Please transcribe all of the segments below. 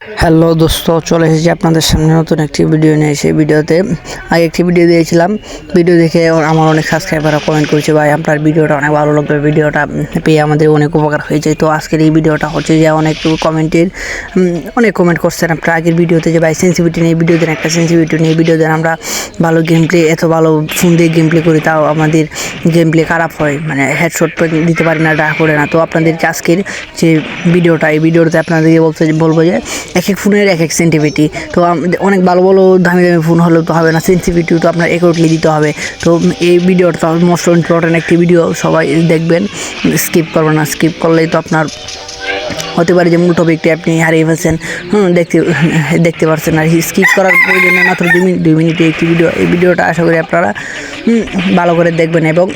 Hello দোস্ত, চলে এসেছি আপনাদের সামনে নতুন একটি ভিডিও নিয়ে। সেই ভিডিওতে আগে একটি ভিডিও দিয়েছিলাম। ভিডিও দেখে আমার অনেক সাবস্ক্রাইবাররা কমেন্ট করেছে, ভাই, আপনার ভিডিওটা অনেক ভালো লাগবে। ভিডিওটা পেয়ে আমাদের অনেক উপকার হয়েছে। তো আজকের এই ভিডিওটা হচ্ছে যে অনেক কমেন্টের অনেক কমেন্ট করছেন আপনার। আগের ভিডিওতে যে, ভাই সেন্সিভিটি নিয়ে ভিডিও দেন, একটা সেন্সিভিটি নিয়ে ভিডিও দেন। আমরা ভালো গেম প্লে এত ভালো ফোন দিয়ে গেম প্লে করি, তাও আমাদের গেম প্লে খারাপ হয় মানে হেডশট দিতে পারি না, ডা করে না। তো আপনাদের আজকের যে ভিডিওটা, এই ভিডিওতে আপনাদেরকে বলতে বলব যে, এক এক ফোনের এক এক সেন্টিভিটি তো অনেক ভালো ভালো দামি দামি ফোন হলেও তো হবে না সেন্সিভিটি তো আপনার একটলি দিতে হবে। তো এই ভিডিওটা মোস্ট ইম্পর্টেন্ট একটি ভিডিও সবাই দেখবেন। স্কিপ করবেন না স্কিপ করলেই তো আপনার হতে পারে যে মূল টপিকটি আপনি হারিয়ে ফেলছেন। হুম, দেখতে দেখতে পারছেন আর স্কিপ করার প্রয়োজন মাত্র দুই মিনিট, দুই মিনিটে একটি ভিডিও এই ভিডিওটা আশা করি আপনারা ভালো করে দেখবেন এবং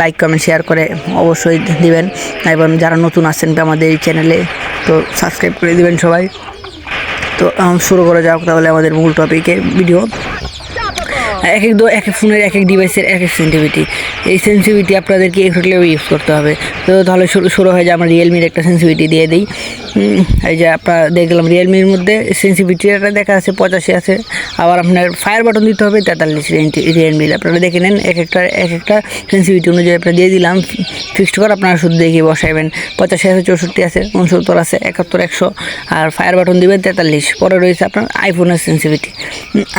লাইক কমেন্ট শেয়ার করে অবশ্যই দিবেন। এবং যারা নতুন আসছেন আমাদের এই চ্যানেলে তো সাবস্ক্রাইব করে দিবেন সবাই। তো শুরু করা যাক তাহলে আমাদের মূল টপিকে ভিডিও এক এক এক এক ফোনের এক এক ডিভাইসের এক এক সেন্সিভিটি এই সেন্সিভিটি আপনাদেরকে একটুলেও ইউজ করতে হবে। তো তাহলে শুরু শুরু হয় যে আমরা রিয়েলমির একটা সেন্সিভিটি দিয়ে দিই। এই যে আপনার দেখলাম রিয়েলমির মধ্যে সেন্সিভিটিটা দেখা আছে, পঁচাশি আছে। আবার আপনার ফায়ার বাটন দিতে হবে, তেতাল্লিশ রিয়েলমির আপনারা দেখে নেন, এক একটা এক একটা সেন্সিভিটি অনুযায়ী আপনারা দিয়ে দিলাম। ফিক্সড করে আপনারা শুধু দেখে বসাইবেন। পঁচাশি আছে, চৌষট্টি আছে, উনসত্তর আছে, একাত্তর, একশো। আর ফায়ার বাটন দিবেন, তেতাল্লিশ। পরে রয়েছে আপনার আইফোনের সেন্সিভিটি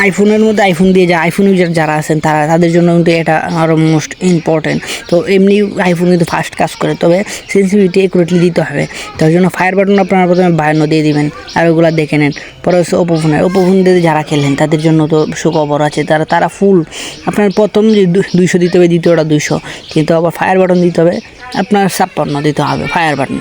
আইফোনের মধ্যে আইফোন দিয়ে যা আইফোন ইউজার যারা আছেন, তারা তাদের জন্য কিন্তু এটা আরও মোস্ট ইম্পর্টেন্ট তো এমনি আইফোন কিন্তু ফাস্ট কাজ করে, তবে সেন্সিভিটি একুরেটলি দিতে হবে। তার জন্য ফায়ার বাটন আপনারা প্রথমে বায়ান্ন দিয়ে দিবেন, আর ওগুলো দেখে নেন। পরে হচ্ছে ওপো ফোনের ওপো ফোন দিয়ে যারা খেলেন, তাদের জন্য তো সুখবর আছে। তারা তারা ফুল আপনার প্রথম যে দুইশো দিতে হবে, দ্বিতীয়টা দুইশো। কিন্তু আবার ফায়ার বাটন দিতে হবে, আপনার ছাপ্পান্ন দিতে হবে ফায়ার বাটন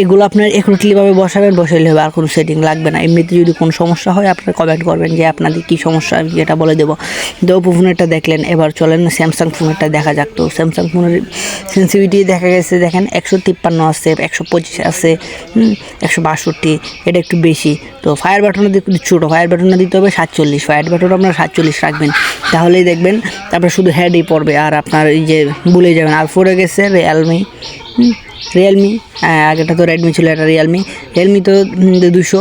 এগুলো আপনার একুরেটলিভাবে বসাবেন, বসাইলে হবে, আর কোনো সেটিং লাগবে না। এমনিতে যদি কোনো সমস্যা হয়, আপনারা কমেন্ট করবেন যে আপনাদের কী সমস্যা, আমি এটা বলে দেবো। তো ওপো ফোনেরটা দেখলেন, এবার চলেন স্যামসাং ফোনেরটা দেখা যাক। তো স্যামসাং ফোনের সেন্সিভিটি দেখা গেছে, দেখেন একশো তিপ্পান্ন আছে, একশো পঁচিশ আছে একশো বাষট্টি, এটা একটু বেশি। তো ফায়ার বাটনে ছোটো ফায়ার বাটনে দিতে হবে সাতচল্লিশ। ফায়ার বাটন আপনার সাতচল্লিশ রাখবেন। তাহলেই দেখবেন, তারপরে শুধু হেডই পড়বে, আর আপনার এই যে ভুলে যাবেন। আর ফোরে গেছে রিয়ালমি রিয়েলমি হ্যাঁ আগেটা তো রেডমি ছিল এটা রিয়েলমি রিয়েলমি তো দুশো,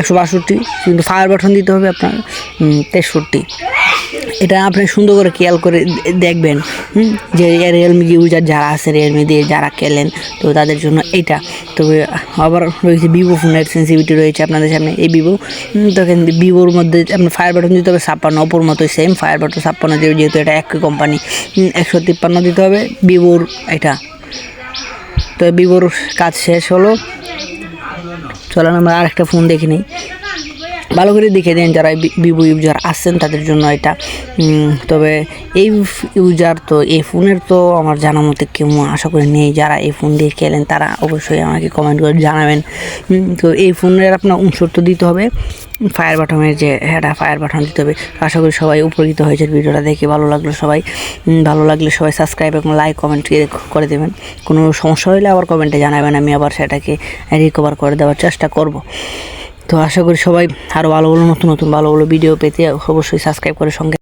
একশো বাষট্টি, কিন্তু ফায়ার বাটন দিতে হবে আপনার তেষট্টি। এটা আপনি সুন্দর করে খেয়াল করে দেখবেন যে রিয়েলমি ইউজার যারা আছে রিয়েলমি দিয়ে যারা খেলেন, তো তাদের জন্য এটা। তবে আবার রয়েছে ভিভো ফোনের সেন্সিভিটি রয়েছে আপনাদের সামনে, এই ভিভো তখন ভিভোর মধ্যে আপনার ফায়ার বাটন দিতে হবে, ছাপ্পান্ন, অপর মতো সেম ফায়ার বাটন ছাপ্পান্ন, যেহেতু এটা একই কোম্পানি একশো তিপ্পান্ন দিতে হবে ভিভোর এটা। তো বিবর কাজ শেষ হলো। চলেন আমরা আরেকটা ফোন দেখি নিই। ভালো করে দেখে দিন যারা ভিভো ইউজার আসছেন তাদের জন্য এটা। তবে এই ইউজার তো, এই ফোনের তো আমার জানা মতে কেউ আশা করি নেই, যারা এই ফোন দিয়ে খেলেন তারা অবশ্যই আমাকে কমেন্ট করে জানাবেন। তো এই ফোনের আপনার উনসত্তর দিতে হবে। ফায়ার বাটনের যে হ্যাঁ ফায়ার বাটন দিতে হবে। আশা করি সবাই উপকৃত হয়েছে ভিডিওটা দেখে, ভালো লাগল সবাই। ভালো লাগলে সবাই সাবস্ক্রাইব এবং লাইক কমেন্ট করে দেবেন। কোনো সমস্যা হলে আবার কমেন্টে জানাবেন, আমি আবার সেটাকে রিকভার করে দেওয়ার চেষ্টা করব। তো আশা করি সবাই আরও ভালো ভালো নতুন নতুন ভালো ভালো ভিডিও পেতে অবশ্যই সাবস্ক্রাইব করে সঙ্গে